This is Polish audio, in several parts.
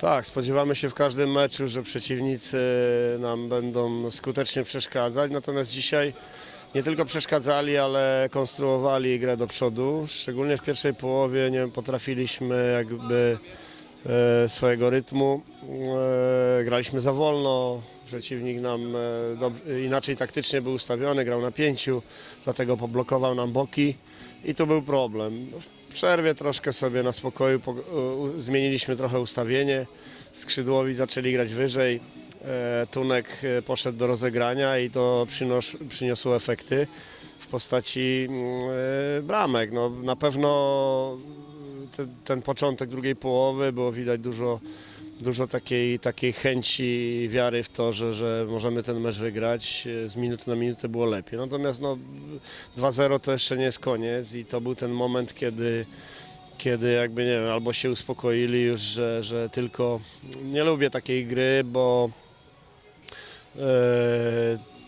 Tak, spodziewamy się w każdym meczu, że przeciwnicy nam będą skutecznie przeszkadzać, natomiast dzisiaj nie tylko przeszkadzali, ale konstruowali grę do przodu. Szczególnie w pierwszej połowie nie potrafiliśmy jakby swojego rytmu. E, graliśmy za wolno, przeciwnik nam e, inaczej taktycznie był ustawiony, grał na pięciu, dlatego poblokował nam boki i to był problem. W przerwie troszkę sobie na spokoju zmieniliśmy trochę ustawienie. Skrzydłowi zaczęli grać wyżej. E, Tunek e, poszedł do rozegrania i to przynos, przyniosło efekty w postaci mm, e, bramek. No, na pewno te, ten początek drugiej połowy było widać dużo, dużo takiej, takiej chęci, wiary w to, że, że możemy ten mecz wygrać. E, Z minuty na minutę było lepiej. Natomiast no, 2-0 to jeszcze nie jest koniec i to był ten moment, kiedy kiedy jakby nie wiem, albo się uspokoili już, że, że tylko nie lubię takiej gry, bo e,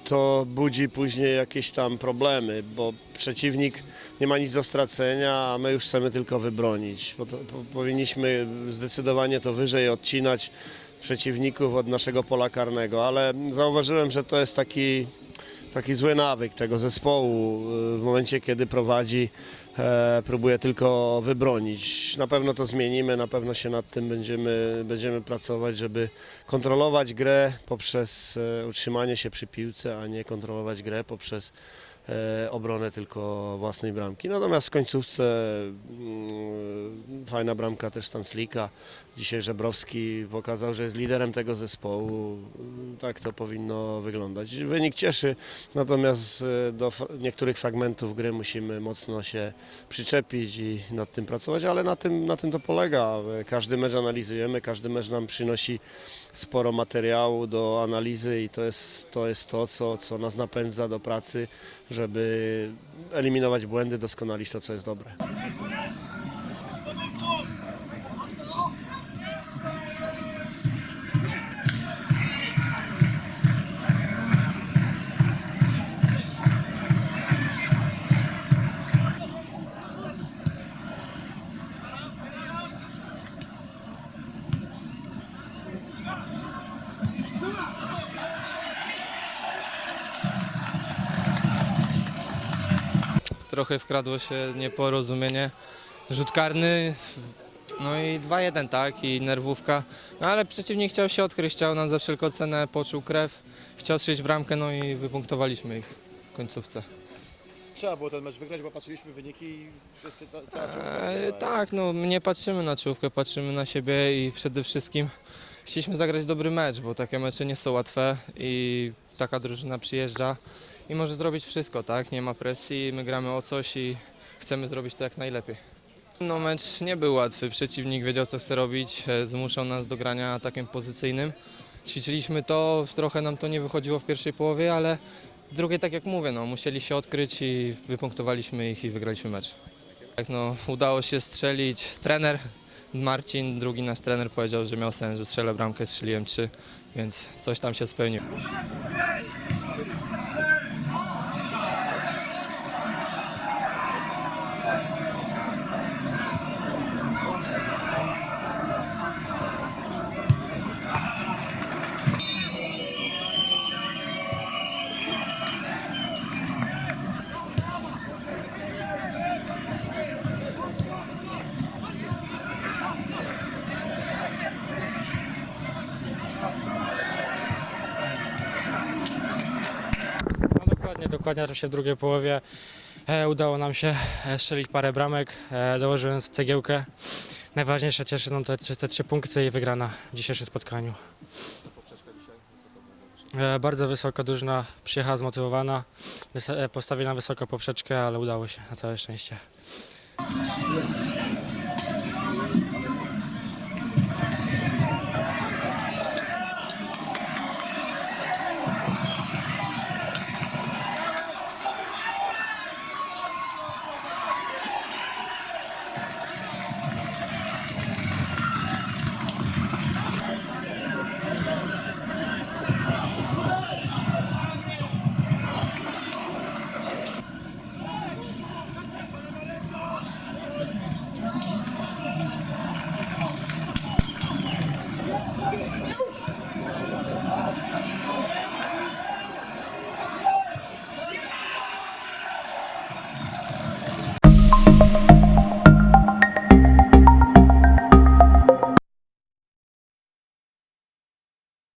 to budzi później jakieś tam problemy, bo przeciwnik nie ma nic do stracenia, a my już chcemy tylko wybronić. To, po, powinniśmy zdecydowanie to wyżej odcinać przeciwników od naszego pola karnego, ale zauważyłem, że to jest taki, taki zły nawyk tego zespołu y, w momencie, kiedy prowadzi e, próbuje tylko wybronić. Na pewno to zmienimy, na pewno się nad tym będziemy, będziemy pracować, żeby kontrolować grę poprzez e, utrzymanie się przy piłce, a nie kontrolować grę poprzez obronę tylko własnej bramki. Natomiast w końcówce mm, fajna bramka też Stanslika. Dzisiaj Żebrowski pokazał, że jest liderem tego zespołu. Tak to powinno wyglądać. Wynik cieszy, natomiast e, do niektórych fragmentów gry musimy mocno się przyczepić i nad tym pracować, ale na tym, na tym to polega. Każdy mecz analizujemy, każdy mecz nam przynosi sporo materiału do analizy i to jest to, jest to co, co nas napędza do pracy, żeby eliminować błędy, doskonalić to, co jest dobre. Trochę wkradło się nieporozumienie. Rzut karny, no i 2-1, tak, i nerwówka. No ale przeciwnik chciał się odkryć, chciał nam za wszelką cenę, poczuł krew, chciał strzelić bramkę, no i wypunktowaliśmy ich w końcówce. Trzeba było ten mecz wygrać, bo patrzyliśmy wyniki i wszyscy, ta, cała czołówka E, wygrała. tak, no nie patrzymy na czołówkę, patrzymy na siebie i przede wszystkim chcieliśmy zagrać dobry mecz, bo takie mecze nie są łatwe i taka drużyna przyjeżdża i może zrobić wszystko, tak? Nie ma presji, my gramy o coś i chcemy zrobić to jak najlepiej. No mecz nie był łatwy, przeciwnik wiedział co chce robić, e, zmuszał nas do grania atakiem pozycyjnym. Ćwiczyliśmy to, trochę nam to nie wychodziło w pierwszej połowie, ale w drugiej tak jak mówię, no musieli się odkryć i wypunktowaliśmy ich i wygraliśmy mecz. Tak, no, udało się strzelić. Trener Marcin, drugi nasz trener powiedział, że miał sens, że strzelę bramkę, strzeliłem trzy, więc coś tam się spełniło. Dokładnie, dokładnie to się w drugiej połowie e, udało nam się e, strzelić parę bramek, e, dołożyłem cegiełkę. Najważniejsze cieszy nam te, te trzy punkty i wygrana w dzisiejszym spotkaniu. E, bardzo wysoka drużyna przyjechała zmotywowana, wys- e, postawili na wysoką poprzeczkę, ale udało się na całe szczęście.